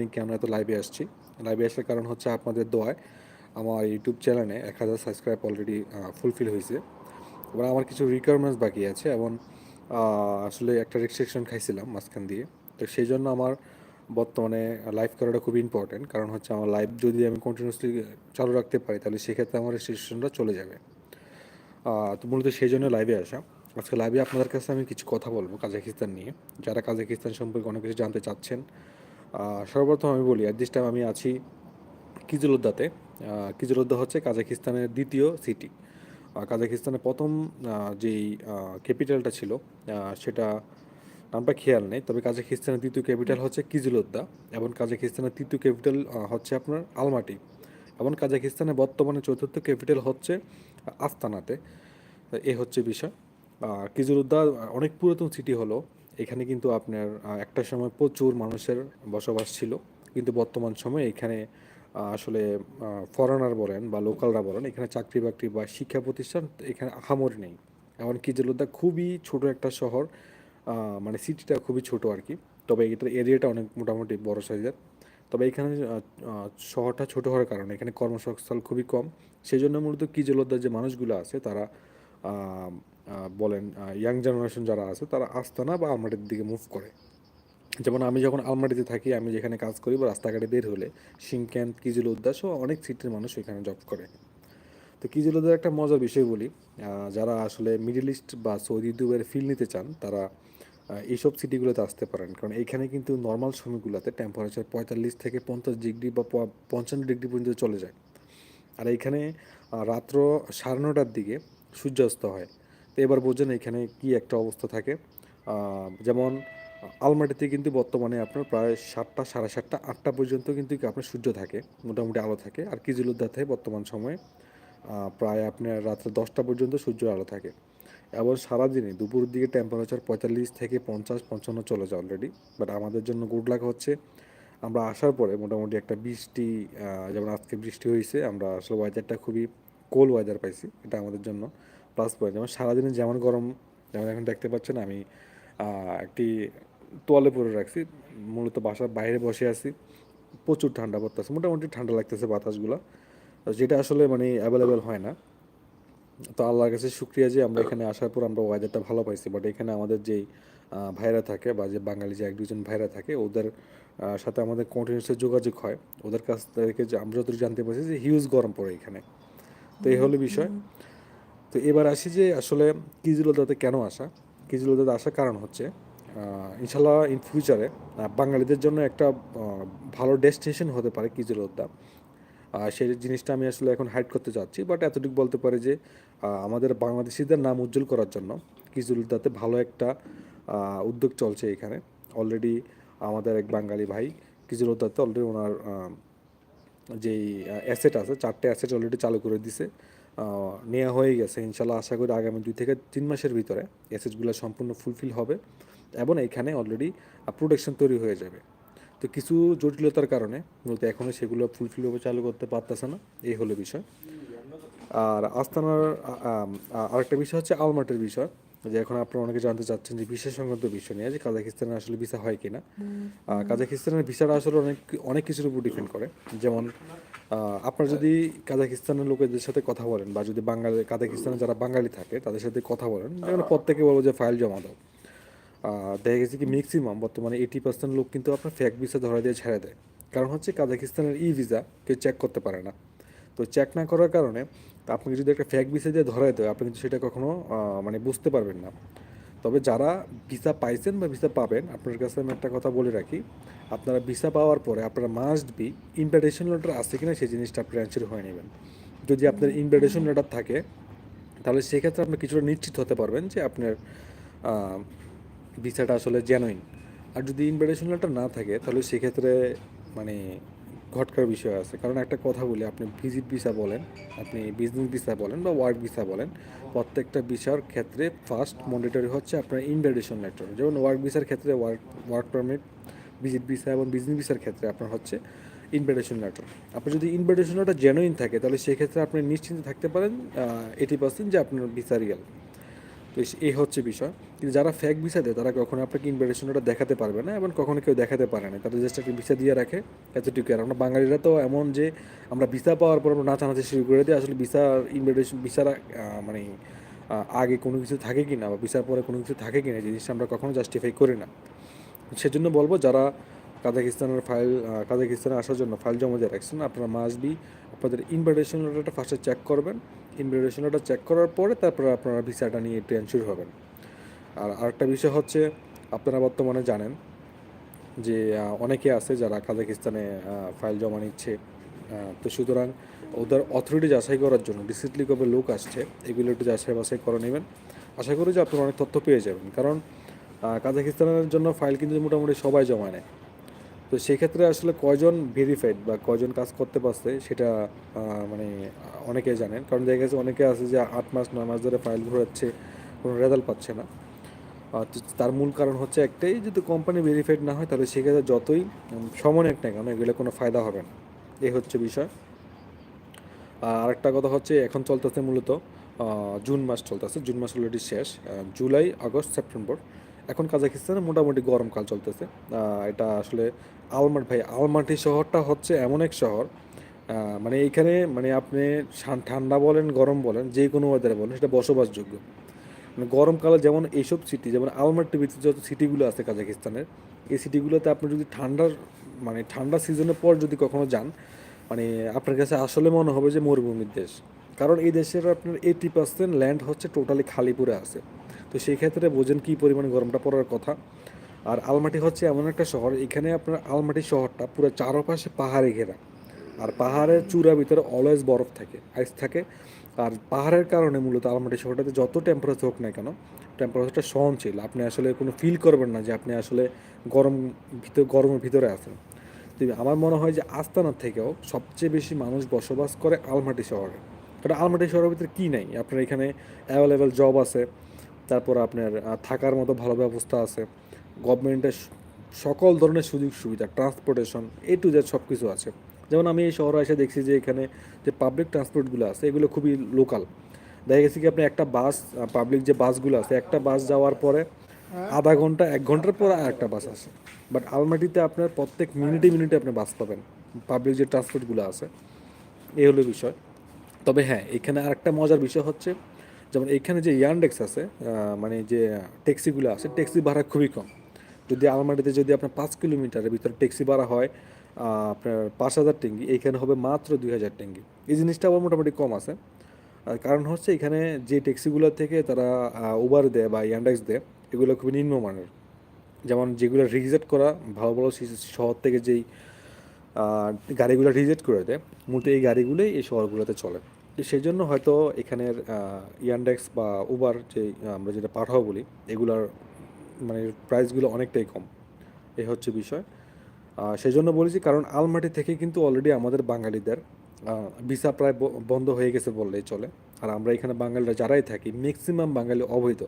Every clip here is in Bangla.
দিনকে আমরা তো লাইভে আসছি। লাইভে আসার কারণ হচ্ছে আপনাদের দোয়ায় আমার ইউটিউব চ্যানেলে এক হাজার সাবস্ক্রাইব অলরেডি ফুলফিল হয়েছে। এবার আমার কিছু রিকোয়ারমেন্টস বাকি আছে এবং আসলে একটা রেস্ট্রিকশন খাইছিলাম মাঝখান দিয়ে। তো সেই জন্য আমার বর্তমানে লাইভ করাটা খুব ইম্পর্টেন্ট কারণ হচ্ছে আমার লাইভ যদি আমি কন্টিনিউসলি চালু রাখতে পারি, তাহলে সেক্ষেত্রে আমার রেস্ট্রিকশনটা চলে যাবে। তো মূলত সেই জন্য লাইভে আসা। আজকে লাইভে আপনাদের কাছে আমি কিছু কথা বলব কাজাকিস্তান নিয়ে। যারা কাজাকিস্তান সম্পর্কে অনেক কিছু জানতে চাচ্ছেন সর্বপ্রথম আমি বলি অ্যাট দিস টাইম আমি আছি কিজলুদ্দাতে কিজলুদ্দা হচ্ছে কাজাকিস্তানের দ্বিতীয় সিটি কাজাকিস্তানের প্রথম যেই ক্যাপিটালটা ছিল সেটা নামটা খেয়াল নেই, তবে কাজাকিস্তানের দ্বিতীয় ক্যাপিটাল হচ্ছে কিজলুদ্দা এবং কাজাকিস্তানের তৃতীয় ক্যাপিটাল হচ্ছে আপনার আলমাটি এবং কাজাকিস্তানের বর্তমানে চতুর্থ ক্যাপিটাল হচ্ছে আস্তানাতে। এ হচ্ছে বিষয়। কিজলুদ্দা অনেক পুরাতন সিটি হলো এখানে কিন্তু আপনার একটা সময় প্রচুর মানুষের বসবাস ছিল। কিন্তু বর্তমান সময়ে এখানে আসলে ফরেনার বলেন বা লোকালরা বলেন, এখানে চাকরি বাকরি বা শিক্ষা প্রতিষ্ঠান এখানে আহামরি নেই। এমন কিজলুদ্দা খুবই ছোট একটা শহর মানে সিটিটা খুবই ছোট আর কি তবে এটার এরিয়াটা অনেক মোটামুটি বড় সাইজের তবে এখানে শহরটা ছোট হওয়ার কারণে এখানে কর্মসংস্থান খুবই কম। সেই জন্য মূলত কিজলুদ্দার যে মানুষগুলো আছে, তারা বলেন ইয়াং জেনারেশন যারা আছে তারা আস্তানা বা আলমাটির দিকে মুভ করে। যেমন আমি যখন আলমারিতে থাকি আমি যেখানে কাজ করি বা রাস্তাঘাটে বের হলে সিংক্যান্ট কিজুল উদ্দাস ও অনেক সিটির মানুষ এখানে জব করে। তো কিজুল উদ্দার একটা মজার বিষয় বলি যারা আসলে মিডল ইস্ট বা সৌদি দুবের ফিল নিতে চান তারা এইসব সিটিগুলোতে আসতে পারেন। কারণ এখানে কিন্তু নর্মাল সময়গুলোতে টেম্পারেচার পঁয়তাল্লিশ থেকে পঞ্চাশ ডিগ্রি বা পঞ্চান্ন ডিগ্রি পর্যন্ত চলে যায়। আর এইখানে আহ, রাত্র সাড়ে নটার দিকে সূর্যাস্ত হয়। তো এবার বোঝেন এখানে কি একটা অবস্থা থাকে। যেমন আলমাটিতে কিন্তু বর্তমানে আপনার প্রায় সাতটা, সাড়ে সাতটা, আটটা পর্যন্ত কিন্তু আপনার সূর্য থাকে, মোটামুটি আলো থাকে। আর কিজুলুদ্দাতে বর্তমান সময়ে প্রায় আপনার রাত্রে দশটা পর্যন্ত সূর্য আলো থাকে। এবং সারাদিনে দুপুরের দিকে টেম্পারেচার পঁয়তাল্লিশ থেকে পঞ্চাশ, পঞ্চান্ন চলে যায় অলরেডি বাট আমাদের জন্য গুড লাক হচ্ছে, আমরা আসার পরে মোটামুটি একটা বৃষ্টি যেমন আজকে বৃষ্টি হয়েছে, আমরা আসলে ওয়েদারটা খুবই কোল ওয়েদার পাইছি, এটা আমাদের জন্য। প্লাস পয়েন্ট যেমন সারাদিনে যেমন গরম, যেমন এখন দেখতে পাচ্ছেন আমি একটি তোয়ালে পরে রাখছি। মূলত বাসার বাইরে বসে আছি। প্রচুর ঠান্ডা পড়তেছে। মোটামুটি ঠান্ডা লাগতেছে বাতাসগুলো। যেটা আসলে মানে অ্যাভেলেবেল হয় না। তো আল্লাহর কাছে শুক্রিয়া যে আমরা এখানে আসার পর আমরা ওয়েদারটা ভালো পাইছি। বাট এখানে আমাদের যেই ভাইরা থাকে বা যে বাঙালি যে এক দুজন ভাইরা থাকে, ওদের সাথে আমাদের কন্টিনিউসলি যোগাযোগ হয়। ওদের কাছ থেকে যে আমরা যতটুকু জানতে পারছি যে হিউজ গরম পড়ে এখানে। তো এই হলো বিষয়। তো এবার আসি যে আসলে কিজুলদাতে কেন আসা? কিজুলদাতে আসার কারণ হচ্ছে ইনশাল্লাহ ইন ফিউচারে বাঙালিদের জন্য একটা ভালো ডেস্টিনেশন হতে পারে কিজুলদা সেই জিনিসটা আমি আসলে এখন হাইড করতে চাচ্ছি বাট এতটুকু বলতে পারি যে আমাদের বাংলাদেশিদের নাম উজ্জ্বল করার জন্য কিজুলদাতে ভালো একটা উদ্যোগ চলছে এখানে। অলরেডি আমাদের এক বাঙালি ভাই কিজুলদাতে অলরেডি ওনার যেই অ্যাসেট আছে, চারটে অ্যাসেট অলরেডি চালু করে দিছে। নেওয়া হয়ে গেছে, ইনশাল্লাহ আশা করি আগামী দুই থেকে তিন মাসের ভিতরে অ্যাসেটগুলো সম্পূর্ণ ফুলফিল হবে এবং এখানে অলরেডি প্রোটেকশন তৈরি হয়ে যাবে। তো কিছু জটিলতার কারণে মূলত এখনও সেগুলো ফুলফিলভাবে চালু করতে পারতেছে না, এই হলো বিষয়। আর আস্তানার আরেকটা বিষয় হচ্ছে আলমার্টের বিষয়। যে এখন আপনারা অনেকে জানতে চাচ্ছেন যে ভিসা সংক্রান্ত বিষয় নিয়ে যে কাজাকিস্তানে আসলে ভিসা হয় কিনা। কাজাকিস্তানের ভিসাটা আসলে অনেক অনেক কিছুর উপর ডিপেন্ড করে। যেমন আপনারা যদি কাজাকিস্তানের লোকেদের সাথে কথা বলেন বা যদি বাঙালি কাজাকিস্তানে যারা বাঙালি থাকে তাদের সাথে কথা বলেন যেমন প্রত্যেকে বলব যে ফাইল জমা দাও। দেখা গেছে কি ম্যাক্সিমাম বর্তমানে এইটি পার্সেন্ট লোক কিন্তু আপনার ফেক ভিসা ধরা দিয়ে ছেড়ে দেয়। কারণ হচ্ছে কাজাকিস্তানের ই ভিসা কেউ চেক করতে পারে না। তো চেক না করার কারণে আপনি যদি একটা ফ্যাক ভিসা দিয়ে ধরাই দেয় আপনি কিন্তু সেটা কখনো মানে বুঝতে পারবেন না। তবে যারা ভিসা পাইছেন বা ভিসা পাবেন আপনার কাছে আমি একটা কথা বলে রাখি আপনারা ভিসা পাওয়ার পরে আপনারা মাস্ট বি ইনভিটেশন লেটার আছে কিনা সেই জিনিসটা আপনি অ্যান্সার হয়ে নেবেন। যদি আপনার ইনভিটেশন লেটার থাকে তাহলে সেক্ষেত্রে আপনি কিছুটা নিশ্চিত হতে পারবেন যে আপনার ভিসাটা আসলে জেনুইন আর যদি ইনভিটেশন লেটার না থাকে তাহলে সেক্ষেত্রে মানে ঘটকার বিষয় আছে। কারণ একটা কথা বলি, আপনি ভিজিট ভিসা বলেন, আপনি বিজনেস ভিসা বলেন বা ওয়ার্ক ভিসা বলেন, প্রত্যেকটা ভিসার ক্ষেত্রে ফার্স্ট মনিটরি হচ্ছে আপনার ইনভিটেশন লেটার যেমন ওয়ার্ক ভিসার ক্ষেত্রে work work permit visit visa এবং বিজনেস ভিসার ক্ষেত্রে আপনার হচ্ছে ইনভিটেশন লেটার আপনার যদি ইনভিটেশন লেটার জেনুইন থাকে, তাহলে সেক্ষেত্রে আপনি নিশ্চিন্তে থাকতে পারেন এইটি পার্সেন্ট যে আপনার ভিসা রিয়াল তো এই- হচ্ছে বিষয়। কিন্তু যারা ফ্যাক ভিসা দেয়, তারা কখনো আপনাকে ইনভিটেশনটা দেখাতে পারবে না এবং কখনো কেউ দেখাতে পারে না। তারা জাস্ট একটা ভিসা দিয়ে রাখে এতটুকু আর আমরা বাঙালিরা তো এমন যে, আমরা ভিসা পাওয়ার পর আমরা নাচানাচি শুরু করে দিই, আসলে ভিসা ইনভিটেশন ভিসার মানে আগে কোনো কিছু থাকে কি না বা ভিসার পরে কোনো কিছু থাকে কি না জিনিসটা আমরা কখনো জাস্টিফাই করি না। সেজন্য বলব, যারা কাজাকিস্তানের ফাইল কাজাকিস্তানে আসার জন্য ফাইল জমা দিয়ে রাখছেন, আপনারা মাস্ট বি আপনাদের ইনভিটেশন লেটারটা ফার্স্টে চেক করবেন। লেটার চেক করার পরে তারপরে আপনারা ভিসাটা নিয়ে ট্রেন শুরু হবেন। আর আরেকটা বিষয় হচ্ছে, আপনারা বর্তমানে জানেন যে অনেকে আছে যারা কাজাকিস্তানে ফাইল জমা নিচ্ছে তো সুতরাং ওদের অথরিটি যাচাই করার জন্য ডিসিপ্লি কবে লোক আসছে, এগুলো একটু যাচাই বাছাই করে নেবেন। আশা করি যে আপনারা অনেক তথ্য পেয়ে যাবেন। কারণ কাজাকিস্তানের জন্য ফাইল কিন্তু মোটামুটি সবাই জমা নেয়। তো সেক্ষেত্রে আসলে কয়জন ভেরিফাইড বা কয়জন কাজ করতে পারছে সেটা মানে অনেকে জানেন। কারণ দেখা গেছে অনেকে আছে যে আট মাস, নয় মাস ধরে ফাইল ঘোরাচ্ছে, কোনো রেজাল্ট পাচ্ছে না। তার মূল কারণ হচ্ছে একটাই, যদি কোম্পানি ভেরিফাইড না হয়, তাহলে সেক্ষেত্রে যতই সময় না কেন, এগুলো কোনো ফায়দা হবে না। এই হচ্ছে বিষয়। আর আরেকটা কথা হচ্ছে, এখন চলতেছে মূলত জুন মাস চলতেছে, জুন মাস অলরেডি শেষ জুলাই, আগস্ট, সেপ্টেম্বর। এখন কাজাকিস্তানে মোটামুটি গরমকাল চলতেছে। এটা আসলে আলমাট ভাই, আলমাটি শহরটা হচ্ছে এমন এক শহর মানে এইখানে মানে আপনি ঠান্ডা বলেন, গরম বলেন, যে কোনো ওয়েদারে বলেন, সেটা বসবাসযোগ্য। মানে গরমকালে যেমন এইসব সিটি যেমন আলমাটির ভিতরে যত সিটিগুলো আছে কাজাকিস্তানের এই সিটিগুলোতে আপনি যদি ঠান্ডার মানে ঠান্ডা সিজনের পর যদি কখনো যান মানে আপনার কাছে আসলে মনে হবে যে মরুভূমির দেশ। কারণ এই দেশের আপনার এইটি পার্সেন্ট ল্যান্ড হচ্ছে টোটালি খালি পড়ে আছে। তো সেই ক্ষেত্রে বোঝেন কী পরিমাণ গরমটা পড়ার কথা। আর আলমাটি হচ্ছে এমন একটা শহর, এখানে আপনার আলমাটি শহরটা পুরো চারপাশে পাহাড়ে ঘেরা। আর পাহাড়ের চূড়া ভিতরে অলওয়েজ বরফ থাকে আইস থাকে। আর পাহাড়ের কারণে মূলত আলমাটি শহরটাতে যত টেম্পারেচার হোক না কেন টেম্পারেচারটা সহনশীল। আপনি আসলে কোনো ফিল করবেন না যে আপনি আসলে গরম ভিতর, গরমের ভিতরে আছেন। তো আমার মনে হয় যে আস্তানার থেকেও সবচেয়ে বেশি মানুষ বসবাস করে আলমাটি শহরে। কারণ আলমাটি শহরের ভিতরে কী নাই? আপনার এখানে অ্যাভেলেবেল জব আছে তারপর আপনার থাকার মতো ভালো ব্যবস্থা আছে। গভর্নমেন্টের সকল ধরনের সুযোগ সুবিধা ট্রান্সপোর্টেশন এ টু জেড সব কিছু আছে। যেমন আমি এই শহরে এসে দেখছি যে এখানে যে পাবলিক ট্রান্সপোর্টগুলো আছে এগুলো খুবই লোকাল দেখা গেছে কি আপনি একটা বাস পাবলিক যে বাসগুলো আছে একটা বাস যাওয়ার পরে আধা ঘণ্টা এক ঘণ্টার পর আর একটা বাস আসে। বাট আলমাটিতে আপনার প্রত্যেক মিনিটে মিনিটে আপনি বাস পাবেন পাবলিক যে ট্রান্সপোর্টগুলো আছে। এই হলো বিষয়। তবে হ্যাঁ এখানে আরেকটা মজার বিষয় হচ্ছে যেমন এখানে যে ইয়ান্ডেক্স আছে মানে যে ট্যাক্সিগুলো আছে ট্যাক্সি ভাড়া খুবই কম। যদি আলমারিতে যদি আপনার পাঁচ কিলোমিটারের ভিতরে ট্যাক্সি ভাড়া হয় আপনার পাঁচ হাজার টেঙ্গি, এইখানে হবে মাত্র দুই হাজার টেঙ্গি। এই জিনিসটা আবার মোটামুটি কম আছে। কারণ হচ্ছে এখানে যে ট্যাক্সিগুলো থেকে তারা উবার দেয় বা ইয়ান্ডেক্স দেয়, এগুলো খুবই নিম্নমানের যেমন যেগুলো রিজেক্ট করা, ভালো ভালো শহর থেকে যেই গাড়িগুলো রিজেক্ট করে দেয় মূলত এই গাড়িগুলোই এই শহরগুলোতে চলে। তো সেই জন্য হয়তো এখানের ইয়ান্ডেক্স বা উবার যে আমরা যেটা পাঠাও বলি, এগুলার মানে প্রাইসগুলো অনেকটাই কম। এই হচ্ছে বিষয়। সেই জন্য বলেছি কারণ আলমাটি থেকে কিন্তু অলরেডি আমাদের বাঙালিদের ভিসা প্রায় বন্ধ হয়ে গেছে বললেই চলে। আর আমরা এখানে বাঙালিরা যারাই থাকি ম্যাক্সিমাম বাঙালি অবৈধ।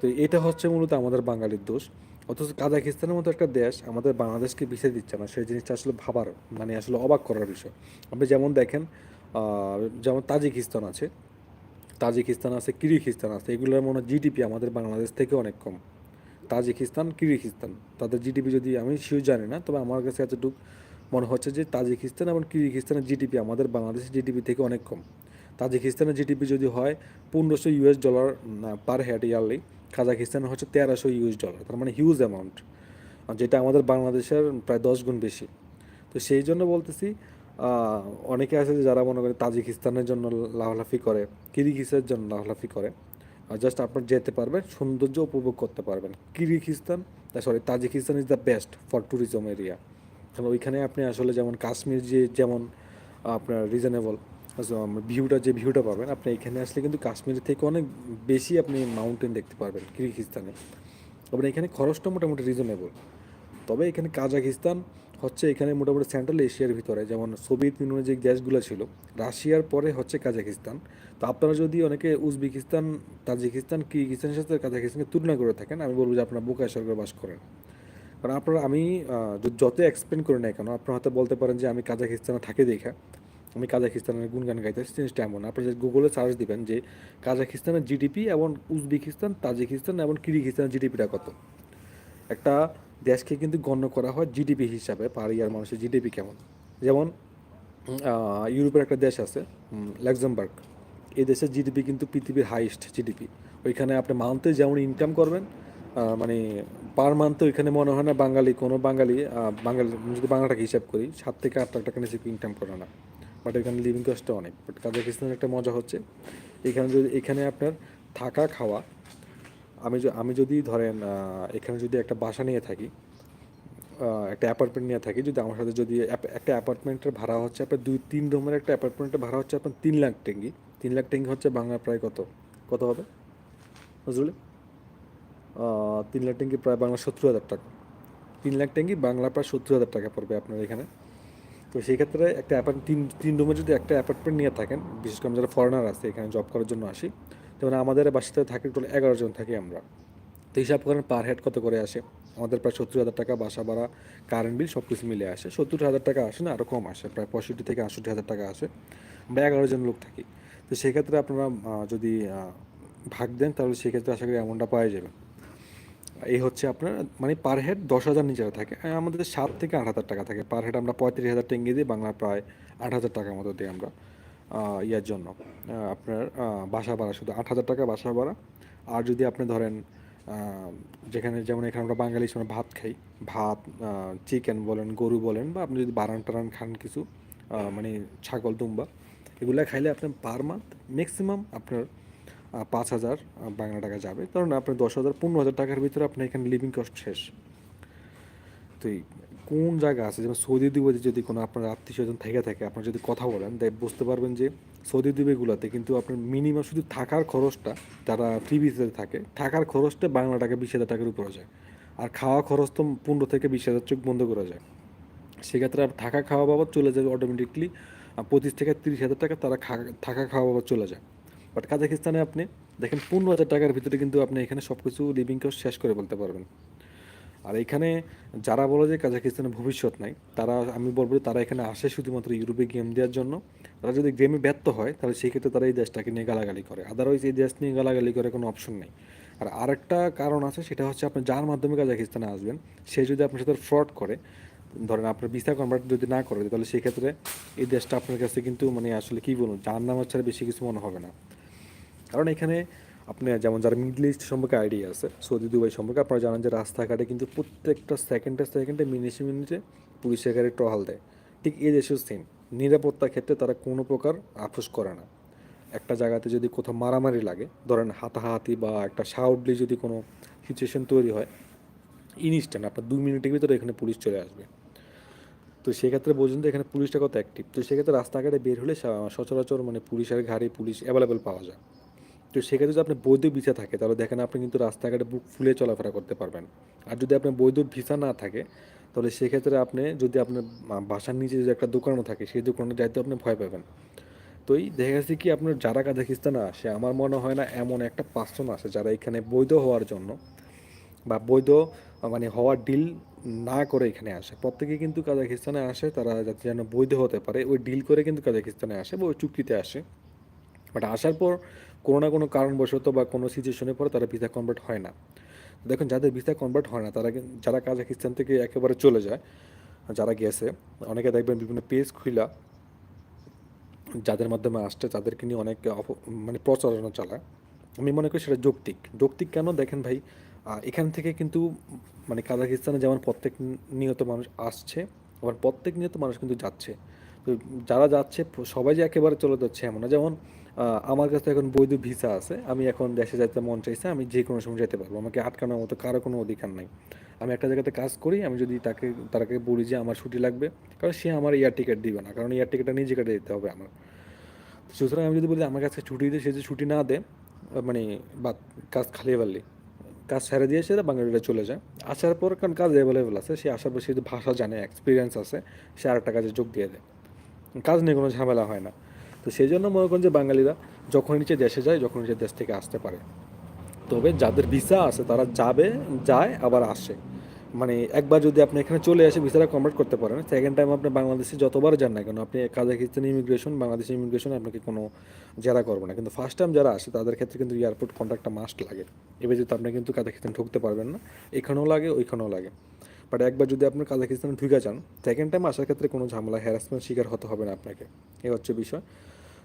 তো এটা হচ্ছে মূলত আমাদের বাঙালির দোষ। অথচ কাজাকিস্তানের মতো একটা দেশ আমাদের বাংলাদেশকে ভিসা দিচ্ছে না। সেই জিনিসটা আসলে ভাবার মানে আসলে অবাক করার বিষয়। আপনি যেমন দেখেন যেমন তাজিকিস্তান আছে তাজিকিস্তান আছে কিরিখিস্তান আছে, এগুলোর মনে জিডিপি আমাদের বাংলাদেশ থেকে অনেক কম। তাজিকিস্তান কিরিখিস্তান তাদের জিডিপি যদি আমি শিও জানি না, তবে আমার কাছে এতটুকু মনে হচ্ছে যে তাজিকিস্তান এবং কিরিখিস্তানের জিডিপি আমাদের বাংলাদেশের জিডিপি থেকে অনেক কম। তাজিকিস্তানের জিডিপি যদি হয় পনেরোশো US dollar per head yearly কাজাকিস্তানের হচ্ছে তেরোশো ইউএস ডলার তার মানে হিউজ অ্যামাউন্ট যেটা আমাদের বাংলাদেশের প্রায় দশ গুণ বেশি। তো সেই জন্য বলতেছি অনেকে আছে যে যারা মনে করে তাজিকিস্তানের জন্য লাফলাফি করে কিরিগিজের জন্য লাফলাফি করে। জাস্ট আপনার যেতে পারবেন, সৌন্দর্য উপভোগ করতে পারবেন। Kyrgyzstan sorry Tajikistan is the best for tourism area কারণ ওইখানে আপনি আসলে যেমন কাশ্মীর যে যেমন আপনার রিজনেবল ভিউটা যে ভিউটা পাবেন, আপনি এখানে আসলে কিন্তু কাশ্মীর থেকে অনেক বেশি আপনি মাউন্টেন দেখতে পারবেন কিরগিস্তানে আবার এখানে খরচটা মোটামুটি রিজনেবল তবে এখানে কাজাকিস্তান হচ্ছে এখানে মোটামুটি সেন্ট্রাল এশিয়ার ভিতরে, যেমন সোভিয়েত ইউনিয়নের যে গ্যাসগুলো ছিল, রাশিয়ার পরে হচ্ছে কাজাকিস্তান তো আপনারা যদি অনেকে উজবেকিস্তান তাজিকিস্তান কিরগিস্তানের সাথে কাজাকিস্তানকে তুলনা করে থাকেন, আমি বলব যে আপনারা বোকায় সরকার বাস করেন। কারণ আপনারা, আমি যত এক্সপ্লেন করি না কেন, আপনারা হয়তো বলতে পারেন যে আমি কাজাকিস্তানে থাকি দেখা, আমি কাজাকিস্তানের গুণগান গাইতেছি জিনিসটা এমন আপনি যদি গুগলে সার্চ দিবেন যে কাজাখিস্তানের জিডিপি এবং উজবেকিস্তান তাজিকিস্তান এবং কিরগিস্তানের জিডিপিটা কত। একটা দেশকে কিন্তু গণ্য করা হয় জিডিপি হিসাবে, পার ইয়ার মানুষের জিডিপি কেমন? যেমন ইউরোপের একটা দেশ আছে লাক্সামবার্গ এই দেশের জিডিপি কিন্তু পৃথিবীর হাইস্ট জিডিপি ওইখানে আপনি মান্থে যেমন ইনকাম করবেন মানে পার মান্থে ওইখানে মনে হয় না বাঙালি, কোনো বাঙালি বাঙালি যদি বাংলাটাকে হিসাব করি, সাত থেকে আট লাখ টাকা নিচে ইনকাম করে না। বাট এখানে লিভিং কস্টটা অনেক। বাট কাজাকিস্তানের একটা মজা হচ্ছে, এখানে যদি, এখানে আপনার থাকা, খাওয়া আমি আমি যদি ধরেন এখানে যদি একটা বাসা নিয়ে থাকি একটা অ্যাপার্টমেন্ট নিয়ে থাকি, যদি আমার সাথে যদি একটা অ্যাপার্টমেন্টের ভাড়া হচ্ছে আপনার দুই, তিন রুমের একটা অ্যাপার্টমেন্টের ভাড়া হচ্ছে আপনার তিন লাখ টেঙ্গি। তিন লাখ টেঙ্গি হচ্ছে বাংলা প্রায় কত? কত হবে? বুঝলি তিন লাখ টেঙ্গি প্রায় বাংলা সত্তর হাজার টাকা। তিন লাখ টেঙ্গি বাংলা প্রায় সত্তর হাজার টাকা পড়বে আপনার এখানে। তো সেই ক্ষেত্রে একটা অ্যাপার্ট তিন তিন রুমে যদি একটা অ্যাপার্টমেন্ট নিয়ে থাকেন, বিশেষ করে যারা ফরেনার আছে, এখানে জব করার জন্য আসি যেমন আমাদের বাসাতে থাকে টোটাল এগারো জন থাকি আমরা। তো হিসাব করেন পার হেড কত করে আসে? আমাদের প্রায় সত্তর হাজার টাকা বাসা ভাড়া কারেন্ট বিল সব কিছু মিলে আসে। সত্তর হাজার টাকা আসে না আরও কম আসে। প্রায় পঁয়ষট্টি থেকে আটষট্টি হাজার টাকা আসে। আমরা এগারো জন লোক থাকি। তো সেক্ষেত্রে আপনারা যদি ভাগ দেন, তাহলে সেক্ষেত্রে আশা করি অ্যামাউন্টটা পাওয়া যাবে। এই হচ্ছে আপনার মানে পার হেড দশ হাজার নিচে থাকে। আমাদের সাত থেকে আট হাজার টাকা থাকে। পার হেড আমরা পঁয়ত্রিশ হাজার টেঙ্গি দিই বাংলা প্রায় আট হাজার টাকার মতো দিই আমরা। ইয়ার জন্য। আপনার বাসা ভাড়া, শুধু আট হাজার টাকা বাসা ভাড়া। আর যদি আপনি ধরেন যেখানে, যেমন এখানে আমরা বাঙালি সময় ভাত খাই, ভাত চিকেন বলেন, গরু বলেন, বা আপনি যদি বারান টারান খান কিছু মানে ছাগল, দুম্বা, এগুলো খাইলে আপনার পার মান্থ ম্যাক্সিমাম আপনার পাঁচ হাজার বাংলা টাকা যাবে। কারণ আপনার দশ হাজার, পনেরো হাজার টাকার ভিতরে আপনার এখানে লিভিং কস্ট শেষ। তো কোন জায়গা আছে? যেমন সৌদি দ্বীপে যদি কোনো আপনার আত্মীয় স্বজন থেকে থাকে, আপনার যদি কথা বলেন, তাই বুঝতে পারবেন যে সৌদি দ্বীপেগুলোতে কিন্তু আপনার মিনিমাম শুধু থাকার খরচটা যারা ফ্রি ভিসাতে থাকে, থাকার খরচটা বাংলা টাকা বিশ হাজার টাকার উপরে যায়। আর খাওয়া খরচ তো পনেরো থেকে বিশ হাজার চোখ বন্ধ করা যায়। সেক্ষেত্রে আপনার থাকা খাওয়া বাবদ চলে যাবে অটোমেটিকলি পঁচিশ থেকে তিরিশ হাজার টাকা তারা থাকা খাওয়া বাবদ চলে যায়। বাট কাজাকিস্তানে আপনি দেখেন পনেরো হাজার টাকার ভিতরে কিন্তু আপনি এখানে সব কিছু লিভিং কস্ট শেষ করে বলতে পারবেন। আর এখানে যারা বলে যে কাজাকিস্তানের ভবিষ্যৎ নাই, তারা, আমি বলব তারা এখানে আসে শুধুমাত্র ইউরোপে গেম দেওয়ার জন্য। তারা যদি গেমে ব্যর্থ হয়, তাহলে সেই ক্ষেত্রে তারা এই দেশটাকে নিয়ে গালাগালি করে। আদারওয়াইজ এই দেশ নিয়ে গালাগালি করে কোনো অপশন নেই। আর আরেকটা কারণ আছে, সেটা হচ্ছে আপনি যার মাধ্যমে কাজাকিস্তানে আসবেন, সে যদি আপনার সাথে ফ্রড করে, ধরেন আপনার ভিসা কনভার্ট যদি না করে, তাহলে সেই ক্ষেত্রে এই দেশটা আপনার কাছে কিন্তু মানে আসলে কী বলুন যার নাম ছাড়া বেশি কিছু মনে হবে না। কারণ এখানে আপনি যেমন যারা মিডল ইস্ট সম্পর্কে আইডিয়া আছে সৌদি দুবাই সম্পর্কে আপনারা জানেন যে রাস্তাঘাটে কিন্তু প্রত্যেকটা সেকেন্ডে সেকেন্ডে মিনিটে মিনিটে পুলিশের গাড়ি টহল দেয়। ঠিক এই দেশেও সেম নিরাপত্তার ক্ষেত্রে তারা কোনো প্রকার আপোষ করে না। একটা জায়গাতে যদি কোথাও মারামারি লাগে, ধরেন হাতাহাতি বা একটা সাউডলি যদি কোনো সিচুয়েশন তৈরি হয় ইনস্ট্যান্ট আপনার দুই মিনিটের ভিতরে এখানে পুলিশ চলে আসবে। তো সেক্ষেত্রে বোঝেন তো এখানে পুলিশটা কত অ্যাক্টিভ তো সেক্ষেত্রে রাস্তাঘাটে বের হলে সচরাচর মানে পুলিশের গাড়ি, পুলিশ অ্যাভেলেবেল পাওয়া যায়। তো সেক্ষেত্রে যদি আপনার বৈধ ভিসা থাকে, তাহলে দেখেন আপনি কিন্তু রাস্তাঘাটে বুক ফুলে চলাফেরা করতে পারবেন। আর যদি আপনার বৈধ ভিসা না থাকে, তাহলে সেক্ষেত্রে আপনি যদি আপনার বাসার নিচে যে একটা দোকানও থাকে, সেই দোকানে যাইতে আপনি ভয় পাবেন। তো এই দেখা গেছে কি আপনার যারা কাজাকিস্তানে আসে, আমার মনে হয় না এমন একটা পার্সন আসে যারা এখানে বৈধ হওয়ার জন্য বা বৈধ মানে হওয়ার ডিল না করে এখানে আসে। প্রত্যেকে কিন্তু কাজাকিস্তানে আসে, তারা যাতে যেন বৈধ হতে পারে, ওই ডিল করে কিন্তু কাজাকিস্তানে আসে বা ওই চুক্তিতে আসে। বাট আসার পর কোনো না কোনো কারণবশত বা কোনো সিচুয়েশনের পরে তারা ভিসা কনভার্ট হয় না। দেখুন, যাদের ভিসা কনভার্ট হয় না, তারা যারা কাজাকিস্তান থেকে একেবারে চলে যায়, যারা গেছে, অনেকে দেখবেন বিভিন্ন পেজ খুলা যাদের মাধ্যমে আসছে, তাদেরকে নিয়ে অনেক মানে প্রচারণা চালায়। আমি মনে করি সেটা যৌক্তিক। যৌক্তিক কেন? দেখেন ভাই এখান থেকে কিন্তু মানে কাজাকিস্তানে যেমন প্রত্যেক নিয়ত মানুষ আসছে, আবার প্রত্যেক নিয়ত মানুষ কিন্তু যাচ্ছে। তো যারা যাচ্ছে, সবাই যে একেবারে চলে যাচ্ছে এমন না। যেমন আমার কাছে এখন বৈধ ভিসা আছে। আমি এখন দেশে যেতে মন চাইছে, আমি যে কোনো সময় যেতে পারব। আমাকে আটকানোর মতো কারও কোনো অধিকার নাই। আমি একটা জায়গাতে কাজ করি, আমি যদি তাকে তাকে বলি যে আমার ছুটি লাগবে, কারণ সে আমার এয়ার টিকিট দিবে না, কারণ এয়ার টিকিটটা নিজে কেটে দিতে হবে আমার। সুতরাং আমি যদি বলি আমার কাছে ছুটি দিতে, সে যদি ছুটি না দেয় মানে বা কাজ খালি পারলি কাজ ছেড়ে দিয়ে সে বাঙালিরা চলে যায়। আসার পর কারণ কাজ অ্যাভেলেবেল আছে, সে আসার পর সে যদি ভাষা জানে এক্সপিরিয়েন্স আছে, সে আরেকটা কাজে যোগ দিয়ে দেয়। কাজ নিয়ে কোনো ঝামেলা হয় না। তো সেই জন্য মনে করেন যে বাঙালিরা যখন নিচে দেশে যায় যখন নিচে দেশ থেকে আসতে পারে। তবে যাদের ভিসা আছে, তারা যাবে, যায়, আবার আসে। মানে একবার যদি আপনি এখানে চলে আসে ভিসাটা কমপ্লিট করতে পারেন সেকেন্ড টাইম আপনি বাংলাদেশে যতবার যান না কেন, আপনি কাজাকিস্তান ইমিগ্রেশন বাংলাদেশ ইমিগ্রেশন আপনাকে কোনো জেরা করবে না। কিন্তু ফার্স্ট টাইম যারা আসে, তাদের ক্ষেত্রে কিন্তু এয়ারপোর্ট কন্ট্রাক্টটা মাস্ট লাগে। এবার যদি আপনি কিন্তু কাজাকিস্তান ঢুকতে পারবেন না। এখানেও লাগে, ওইখানেও লাগে। বাট একবার যদি আপনি কাজাকিস্তানে ঢুকে যান সেকেন্ড টাইম আসার ক্ষেত্রে কোনো ঝামেলা হ্যারাসমেন্ট শিকার হতে হবে না আপনাকে। এই হচ্ছে বিষয়।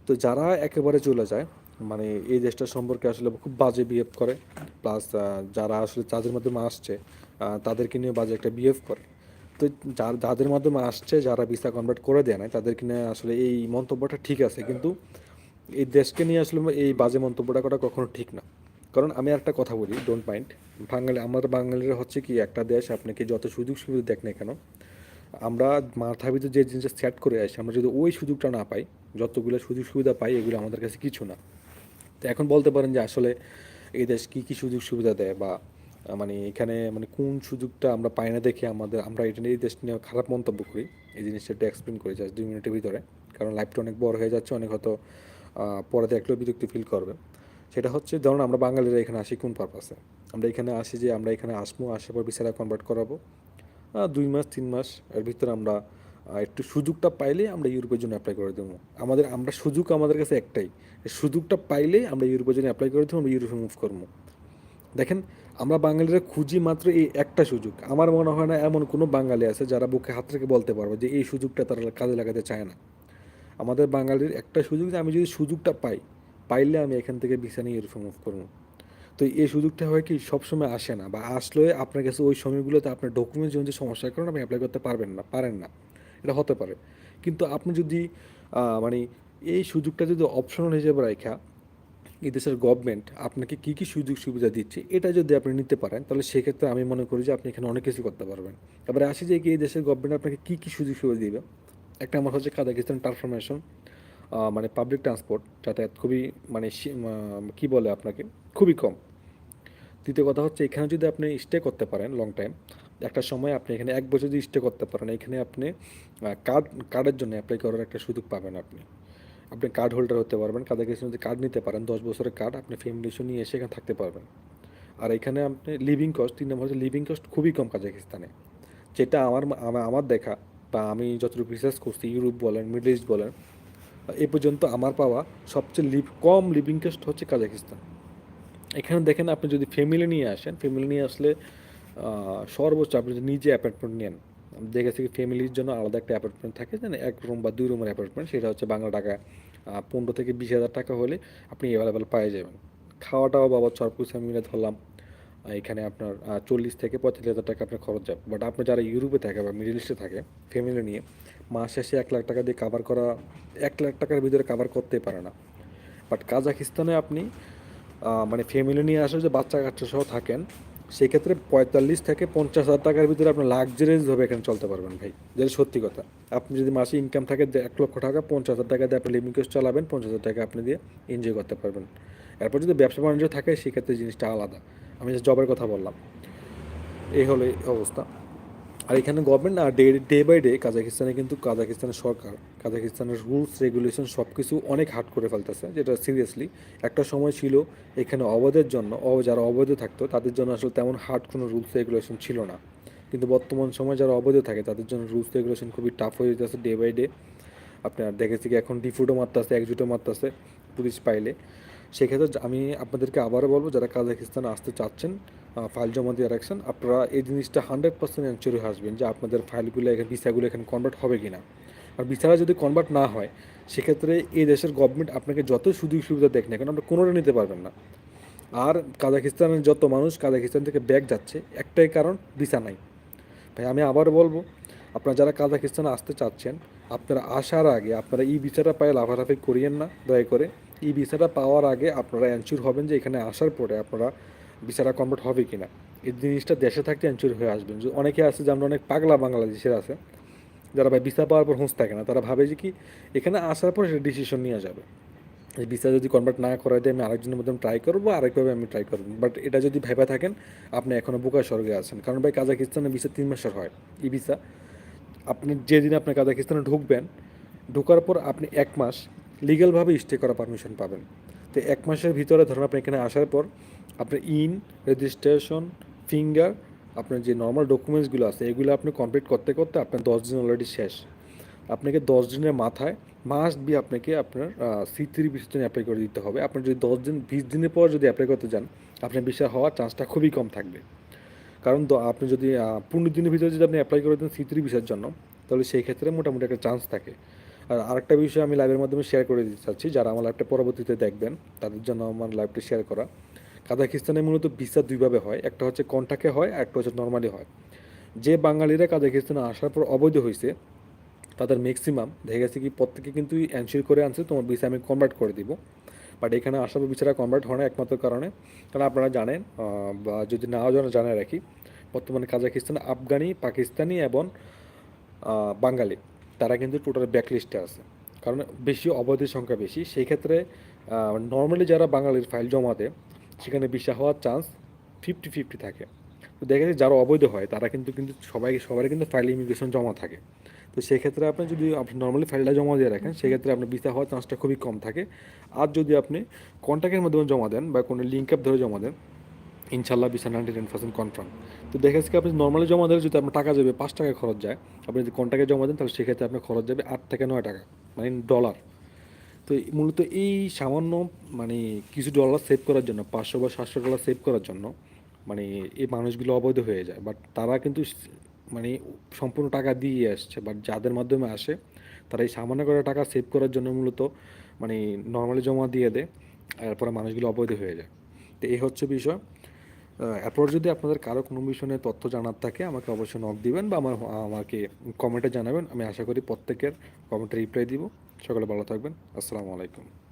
তো যারা একেবারে চলে যায় মানে এই দেশটা সম্পর্কে আসলে খুব বাজে বিহেভ করে প্লাস যারা আসলে যাদের মাধ্যমে আসছে তাদেরকে নিয়ে বাজে একটা বিহেভ করে। তো যার, যাদের মাধ্যমে আসছে, যারা ভিসা কনভার্ট করে দেয় না তাদেরকে নিয়ে আসলে এই মন্তব্যটা ঠিক আছে, কিন্তু এই দেশকে নিয়ে আসলে এই বাজে মন্তব্যটা করা কখনো ঠিক না। কারণ আমি একটা কথা বলি ডোন্ট মাইন্ড বাঙালি, আমার বাঙালিরা হচ্ছে কি, একটা দেশ আপনাকে যত সুযোগ সুবিধা দেখ না কেন আমরা মাথার ভিতরে যে জিনিসটা সেট করে আসি, আমরা যদি ওই সুযোগটা না পাই, যতগুলো সুযোগ সুবিধা পাই, এগুলো আমাদের কাছে কিছু না। তো এখন বলতে পারেন যে আসলে এই দেশ কী কী সুযোগ সুবিধা দেয় বা মানে এখানে মানে কোন সুযোগটা আমরা পাই না দেখে আমাদের, আমরা এটা নিয়ে এই দেশ নিয়ে খারাপ মন্তব্য করি। এই জিনিসটা একটু এক্সপ্লেন করি জাস্ট দুই মিনিটের ভিতরে। কারণ লাইফটা অনেক বড় হয়ে যাচ্ছে, অনেক হয়তো পরে দেখলেও বিরক্তি ফিল করবে। সেটা হচ্ছে, ধরুন আমরা বাঙালিরা এখানে আসি কোন পারপাসে আমরা এখানে আসি যে আমরা এখানে আসব আসার পর বিচারা কনভার্ট করাবো। দুই মাস, তিন মাস এর ভিতরে আমরা একটু সুযোগটা পাইলে আমরা ইউরোপের জন্য অ্যাপ্লাই করে দেবো। আমাদের, আমরা সুযোগ আমাদের কাছে একটাই সুযোগটা পাইলে আমরা ইউরোপের জন্য অ্যাপ্লাই করে দেবো, আমরা ইউরোপে মুভ করব। দেখেন, আমরা বাঙালিরা খুঁজি মাত্র এই একটা সুযোগ। আমার মনে হয় না এমন কোনো বাঙালি আছে যারা বুকে হাত রেখে বলতে পারবে যে এই সুযোগটা তারা কাজে লাগাতে চায় না। আমাদের বাঙালির একটা সুযোগ যে আমি যদি সুযোগটা পাই, পাইলে আমি এখান থেকে নিয়ে ইউরোপে মুভ করব। তো এই সুযোগটা হয় কি সবসময় আসে না বা আসলে আপনার কাছে ওই সময়গুলোতে আপনার ডকুমেন্টস যে সমস্যার কারণে আপনি অ্যাপ্লাই করতে পারবেন না, পারেন না। এটা হতে পারে। কিন্তু আপনি যদি মানে এই সুযোগটা যদি অপশনাল হিসেবে রাখা এই দেশের গভর্নমেন্ট আপনাকে কী কী সুযোগ সুবিধা দিচ্ছে, এটা যদি আপনি নিতে পারেন, তাহলে সেক্ষেত্রে আমি মনে করি যে আপনি এখানে অনেক কিছু করতে পারবেন। এবারে আসি যে এই দেশের গভর্নমেন্ট আপনাকে কী কী সুযোগ সুবিধা দিবে? একটা আমার হচ্ছে কাজাকিস্তান ট্রান্সফরমেশন মানে পাবলিক ট্রান্সপোর্ট যাতায়াত খুবই মানে কি বলে আপনাকে? খুবই কম। দ্বিতীয় কথা হচ্ছে এখানে যদি আপনি স্টে করতে পারেন লং টাইম একটা সময় আপনি এখানে এক বছর যদি স্টে করতে পারেন, এখানে আপনি কার্ড কার্ডের জন্য অ্যাপ্লাই করার একটা সুযোগ পাবেন আপনি। আপনি কার্ড হোল্ডার হতে পারবেন কাদের কাছে যদি কার্ড নিতে পারেন, দশ বছরের কার্ড আপনি ফ্যামিলি ইস্যু নিয়ে এসে এখানে থাকতে পারবেন। আর এখানে আপনি লিভিং কস্ট তিন নম্বর হচ্ছে লিভিং কস্ট খুবই কম কাজাকিস্তানে। যেটা আমার আমার দেখা বা আমি যতটুকু রিসার্চ করছি, ইউরোপ বলেন মিডল ইস্ট বলেন এ পর্যন্ত আমার পাওয়া সবচেয়ে লিভ কম লিভিং কস্ট হচ্ছে কাজাকিস্তান এখানে দেখেন আপনি যদি ফ্যামিলি নিয়ে আসেন ফ্যামিলি নিয়ে আসলে সর্বোচ্চ আপনি যদি নিজে অ্যাপার্টমেন্ট নেন দেখেছি কি ফ্যামিলির জন্য আলাদা একটা অ্যাপার্টমেন্ট থাকে যেন এক রুম বা দুই রুমের অ্যাপার্টমেন্ট সেটা হচ্ছে বাংলা টাকা পনেরো থেকে বিশ হাজার টাকা হলে আপনি অ্যাভেলেবেল পেয়ে যাবেন। খাওয়াটাও বাবা চরপুস আমি মিলে ধরলাম এখানে আপনার চল্লিশ থেকে পঁয়তাল্লিশ হাজার টাকা আপনার খরচ যাবে। বাট আপনি যারা ইউরোপে থাকে বা মিডল ইস্টে থাকে ফ্যামিলি নিয়ে, মাস শেষে এক লাখ টাকা দিয়ে কাভার করা, এক লাখ টাকার ভিতরে কাভার করতে পারে না। বাট কাজাকিস্তানে আপনি মানে ফ্যামিলি নিয়ে আসলে যে বাচ্চা কাচ্চা সহ থাকেন, সেক্ষেত্রে পঁয়তাল্লিশ থেকে পঞ্চাশ হাজার টাকার ভিতরে আপনি লাক্সারিয়াসভাবে এখানে চলতে পারবেন ভাই। যেটা সত্যি কথা। আপনি যদি মাসে ইনকাম থাকে এক লক্ষ টাকা, পঞ্চাশ হাজার টাকা দিয়ে আপনি লিভিং চালাবেন, পঞ্চাশ হাজার টাকা আপনি দিয়ে এনজয় করতে পারবেন। এরপর যদি ব্যবসা বাণিজ্য থাকে, সেক্ষেত্রে জিনিসটা আলাদা। আমি জবের কথা বললাম। এই হলো এই অবস্থা। আর এখানে গভর্নমেন্ট আর ডে ডে বাই ডে কাজাকিস্তানে কিন্তু কাজাকিস্তানের সরকার কাজাকিস্তানের রুলস রেগুলেশন সব কিছু অনেক হার্ড করে ফেলতেছে, যেটা সিরিয়াসলি একটা সময় ছিল এখানে অবৈধের জন্য যারা অবৈধ থাকতো তাদের জন্য আসলে তেমন হার্ড কোনো রুলস রেগুলেশন ছিল না। কিন্তু বর্তমান সময় যারা অবৈধ থাকে তাদের জন্য রুলস রেগুলেশন খুবই টাফ হয়ে যেতেছে ডে বাই ডে আপনার দেখেছি কি এখন ডিফুটও মারতেছে, একজুটও মারতেছে পুলিশ পাইলে। সেক্ষেত্রে আমি আপনাদেরকে আবারও বলব, যারা কাজাকিস্তানে আসতে চাচ্ছেন ফাইল জমা দিয়ে রাখছেন, আপনারা এই জিনিসটা হান্ড্রেড পার্সেন্ট এনশিওর আসবেন যে আপনাদের ফাইলগুলো এখানে ভিসাগুলো এখানে কনভার্ট হবে কি না আর ভিসাটা যদি কনভার্ট না হয়, সেক্ষেত্রে এই দেশের গভর্নমেন্ট আপনাকে যত সুযোগ সুবিধা দেখ না কেন আপনি কোনোটা নিতে পারবেন না। আর কাজাকিস্তানের যত মানুষ কাজাকিস্তান থেকে ব্যাগ যাচ্ছে, একটাই কারণ ভিসা নাই। ভাই, আমি আবার বলব, আপনারা যারা কাজাকিস্তানে আসতে চাচ্ছেন, আপনারা আসার আগে আপনারা ই ভিসাটা পায়ে লাফালাফি করিয়েন না, দয়া করে। ই ভিসাটা পাওয়ার আগে আপনারা এনশিওর হবেন যে এখানে আসার পরে আপনারা ভিসাটা কনভার্ট হবে কি না এই জিনিসটা দেশে থাকতে এনশিওর হয়ে আসবেন। যে অনেকে আছে যে আমরা অনেক পাগলা বাংলাদেশের আছে, যারা ভাই ভিসা পাওয়ার পর হুঁশ থাকে না, তারা ভাবে যে কি এখানে আসার পর সেটা ডিসিশন নিয়ে যাবে। এই ভিসা যদি কনভার্ট না করাই দেয় আমি আরেকজনের মধ্যে ট্রাই করব, আরেকভাবে আমি ট্রাই করব। বাট এটা যদি ভেবে থাকেন, আপনি এখনও বোকা স্বর্গে আছেন। কারণ ভাই কাজাকিস্তানে ভিসা তিন মাসের হয়, ই ভিসা। আপনি যেদিন আপনি কাজাকিস্তানে ঢুকবেন, ঢোকার পর আপনি এক মাস লিগ্যালভাবে স্টে করা পারমিশন পাবেন। তো এক মাসের ভিতরে ধরুন আপনি এখানে আসার পর আপনার ইন রেজিস্ট্রেশন ফিঙ্গার আপনার যে নর্মাল ডকুমেন্টসগুলো আছে, এগুলো আপনি কমপ্লিট করতে করতে আপনার দশ দিন অলরেডি শেষ। আপনাকে দশ দিনের মাথায় মাস্ট বি আপনাকে আপনার সি থ্রি বিশের জন্য অ্যাপ্লাই করে দিতে হবে। আপনি যদি দশ দিন, বিশ দিনের পর যদি অ্যাপ্লাই করতে যান, আপনার বিষয় হওয়ার চান্সটা খুবই কম থাকবে। কারণ আপনি যদি পনেরো দিনের ভিতরে যদি আপনি অ্যাপ্লাই করে দেন সি থ্রি ভিসার জন্য, তাহলে সেই ক্ষেত্রে মোটামুটি একটা চান্স থাকে। আর আরেকটা বিষয় আমি লাইভের মাধ্যমে শেয়ার করে দিতে চাচ্ছি, যারা আমার লাইভটা পরবর্তীতে দেখবেন, তাদের জন্য আমার লাইভটা শেয়ার করা। কাজাকিস্তানে মূলত ভিসা দুইভাবে হয়, একটা হচ্ছে কন্টাকে হয় আর একটা হচ্ছে নর্মালি হয়। যে বাঙালিরা কাজাকিস্তানে আসার পর অবৈধ হয়েছে তাদের ম্যাক্সিমাম দেখে গেছে কি প্রত্যেকে কিন্তু এনশিওর করে আনছে, তোমার ভিসা আমি কনভার্ট করে দিব। বাট এখানে আসার পর বিচারা কনভার্ট হয় না একমাত্র কারণে। কারণ আপনারা জানেন বা যদি নাও জানা, জানায় রাখি, বর্তমানে কাজাকিস্তান আফগানি, পাকিস্তানি এবং বাঙালি। তারা কিন্তু টোটাল ব্যাকলিস্টে আছে। কারণ বেশি অবৈধের সংখ্যা বেশি, সেই ক্ষেত্রে নর্মালি যারা বাঙালির ফাইল জমা দেয়, সেখানে বিষয় হওয়ার চান্স ফিফটি ফিফটি থাকে। তো দেখা যায় যারা অবৈধ হয়, তারা কিন্তু কিন্তু সবাই, সবারই কিন্তু ফাইল ইমিগ্রেশন জমা থাকে। তো সেক্ষেত্রে আপনি যদি আপনি নর্মালি ফাইলটা জমা দিয়ে রাখেন সেক্ষেত্রে আপনার ভিসা হওয়ার চান্সটা খুবই কম থাকে। আর যদি আপনি কন্ট্যাক্টের মাধ্যমে জমা দেন বা কোনো লিঙ্ক আপ ধরে জমা দেন ইনশাল্লাহ visa ninety ten percent confirm তো দেখা যাচ্ছে আপনি নর্মালি জমা দিলে যদি আপনার টাকা যাবে, পাঁচ টাকা খরচ যায়, আপনি যদি কন্ট্যাক্টে জমা দেন, তাহলে সেক্ষেত্রে আপনার খরচ যাবে আট থেকে নয় টাকা মানে ডলার তো মূলত এই সামান্য মানে কিছু ডলার সেভ করার জন্য, পাঁচশো বা সাতশো ডলার সেভ করার জন্য মানে এই মানুষগুলো অবৈধ হয়ে যায়। বাট তারা কিন্তু মানে সম্পূর্ণ টাকা দিয়ে আসছে। বাট যাদের মাধ্যমে আসে, তারা এই সামান্য করে টাকা সেভ করার জন্য মূলত মানে নর্মালি জমা দিয়ে দেয় এরপরে মানুষগুলো অবৈধ হয়ে যায়। তো এই হচ্ছে বিষয়। এরপর যদি আপনাদের কারও কোনো মিশনের তথ্য জানার থাকে, আমাকে অবশ্যই নক দিবেন বা আমার, আমাকে কমেন্টে জানাবেন। আমি আশা করি প্রত্যেকের কমেন্টে রিপ্লাই দিব। সকলে ভালো থাকবেন। আসসালামু আলাইকুম।